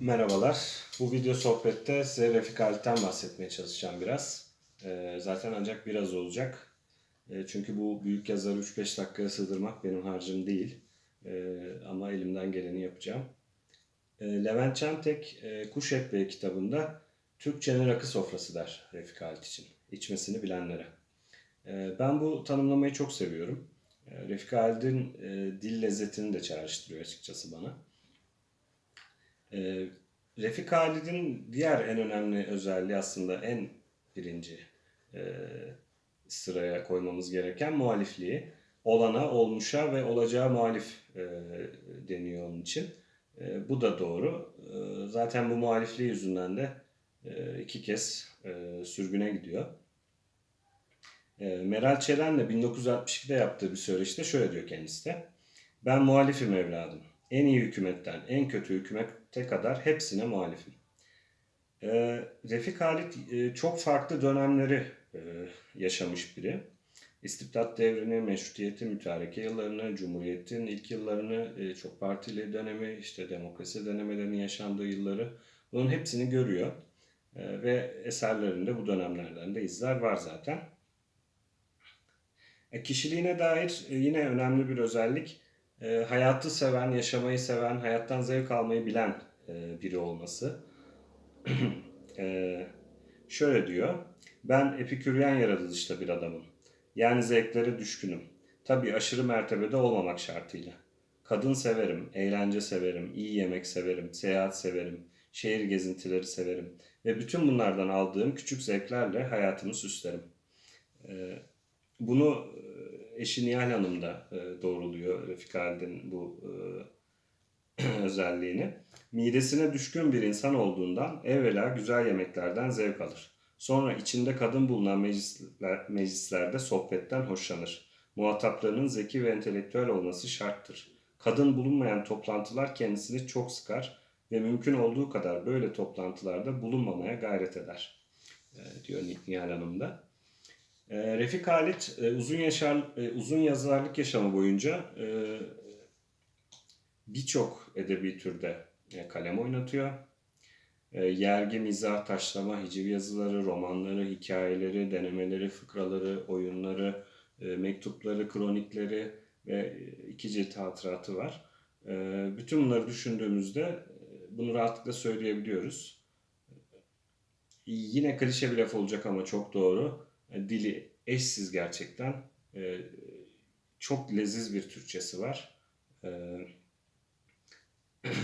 Merhabalar. Bu video sohbette size Refik Halit'ten bahsetmeye çalışacağım biraz. Ee, zaten ancak biraz olacak. Ee, çünkü bu büyük yazarı 3-5 dakikaya sığdırmak benim harcım değil. Ee, ama elimden geleni yapacağım. Levent Çentek e, Kuş Ekmeği kitabında Türkçenin rakı sofrası der Refik Halit için. İçmesini bilenlere. Ben bu tanımlamayı çok seviyorum. Refik Halit'in e, dil lezzetini de çağrıştırıyor açıkçası bana. Ee, Refik Halid'in diğer en önemli özelliği aslında en birinci e, sıraya koymamız gereken muhalifliği. Olana, olmuşa ve olacağı muhalif e, deniyor onun için. E, bu da doğru. E, zaten bu muhalifliği yüzünden de e, iki kez e, sürgüne gidiyor. E, Meral Çelen'le 1962'de yaptığı bir söyleşide şöyle diyor kendisi de. Ben muhalifim evladım. En iyi hükümetten en kötü hükümete kadar hepsine muhalifim. Ee, Refik Halit e, çok farklı dönemleri e, yaşamış biri. İstibdat devrini, meşrutiyeti, mütareke yıllarını, cumhuriyetin ilk yıllarını, e, çok partili dönemi, işte demokrasi denemelerinin yaşandığı yılları bunun hepsini görüyor. E, ve eserlerinde bu dönemlerden de izler var zaten. E, kişiliğine dair e, yine önemli bir özellik e, hayatı seven, yaşamayı seven, hayattan zevk almayı bilen e, biri olması. e, şöyle diyor, ben epiküryen yaratılışta bir adamım. Yani zevklere düşkünüm. Tabii aşırı mertebede olmamak şartıyla. Kadın severim, eğlence severim, iyi yemek severim, seyahat severim, şehir gezintileri severim ve bütün bunlardan aldığım küçük zevklerle hayatımı süslerim. E, bunu eşi Nihal Hanım da e, doğruluyor Refik Halid'in bu e, özelliğini. Midesine düşkün bir insan olduğundan evvela güzel yemeklerden zevk alır. Sonra içinde kadın bulunan meclisler, meclislerde sohbetten hoşlanır. Muhataplarının zeki ve entelektüel olması şarttır. Kadın bulunmayan toplantılar kendisini çok sıkar ve mümkün olduğu kadar böyle toplantılarda bulunmamaya gayret eder. E, diyor Nihal Hanım da. E, Refik Halit e, uzun yaşar e, uzun yazarlık yaşamı boyunca e, birçok edebi türde e, kalem oynatıyor. E, yergi, mizah, taşlama, hiciv yazıları, romanları, hikayeleri, denemeleri, fıkraları, oyunları, e, mektupları, kronikleri ve e, iki cilt hatıratı var. E, bütün bunları düşündüğümüzde e, bunu rahatlıkla söyleyebiliyoruz. Yine klişe bir laf olacak ama çok doğru. E, dili eşsiz gerçekten. E, çok leziz bir Türkçesi var. E,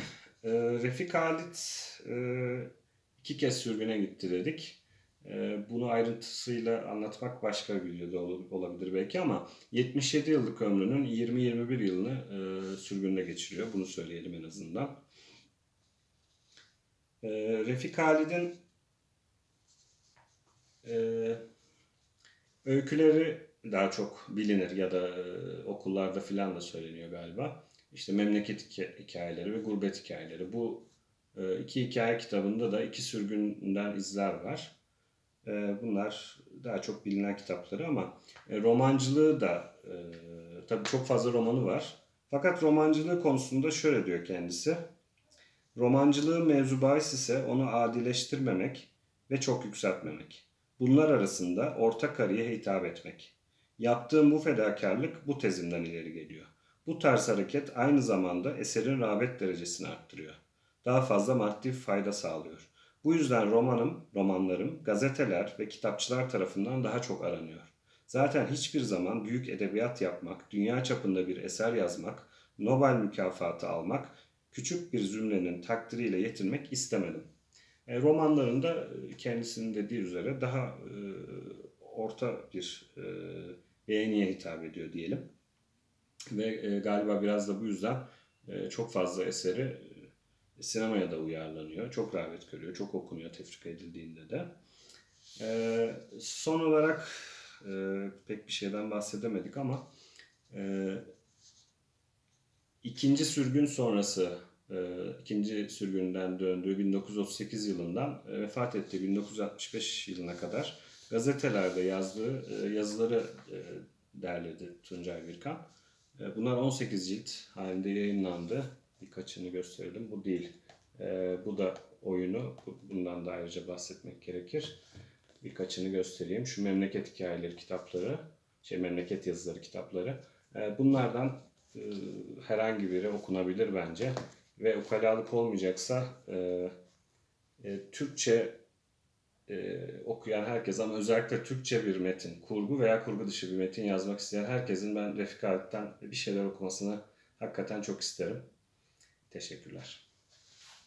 Refik Halit iki kez sürgüne gitti dedik. Bunu ayrıntısıyla anlatmak başka bir videoda ol- olabilir belki ama 77 yıllık ömrünün 20-21 yılını e, sürgünde geçiriyor. Bunu söyleyelim en azından. Refik Halid'in öyküleri daha çok bilinir ya da e, okullarda filan da söyleniyor galiba. İşte memleket hikaye- hikayeleri ve gurbet hikayeleri. Bu e, iki hikaye kitabında da iki sürgünden izler var. E, bunlar daha çok bilinen kitapları ama romancılığı da tabii çok fazla romanı var. Fakat romancılığı konusunda şöyle diyor kendisi. Romancılığın mevzu ise onu adileştirmemek ve çok yükseltmemek. Bunlar arasında orta karıya hitap etmek. Yaptığım bu fedakarlık bu tezimden ileri geliyor. Bu tarz hareket aynı zamanda eserin rağbet derecesini arttırıyor. Daha fazla maddi fayda sağlıyor. Bu yüzden romanım, romanlarım gazeteler ve kitapçılar tarafından daha çok aranıyor. Zaten hiçbir zaman büyük edebiyat yapmak, dünya çapında bir eser yazmak, Nobel mükafatı almak, küçük bir zümrenin takdiriyle yetinmek istemedim. E, romanlarında e, kendisinin dediği üzere daha e, orta bir e, beğeniye hitap ediyor diyelim. Ve e, galiba biraz da bu yüzden e, çok fazla eseri e, sinemaya da uyarlanıyor. Çok rağbet görüyor, çok okunuyor tefrika edildiğinde de. E, son olarak e, pek bir şeyden bahsedemedik ama e, ikinci sürgün sonrası ikinci sürgünden döndüğü 1938 yılından e, vefat ettiği 1965 yılına kadar gazetelerde yazdığı e, yazıları e, derledi Tuncay Birkan. E, bunlar 18 cilt halinde yayınlandı. Birkaçını gösterelim. Bu değil. Bu da oyunu. Bu- Bundan da ayrıca bahsetmek gerekir. Birkaçını göstereyim. Şu memleket hikayeleri kitapları, şey memleket yazıları kitapları. Bunlardan e, herhangi biri okunabilir bence. Ve ukalalık olmayacaksa e, e, Türkçe e, okuyan herkes ama özellikle Türkçe bir metin, kurgu veya kurgu dışı bir metin yazmak isteyen herkesin ben Refik bir şeyler okumasını hakikaten çok isterim. Teşekkürler.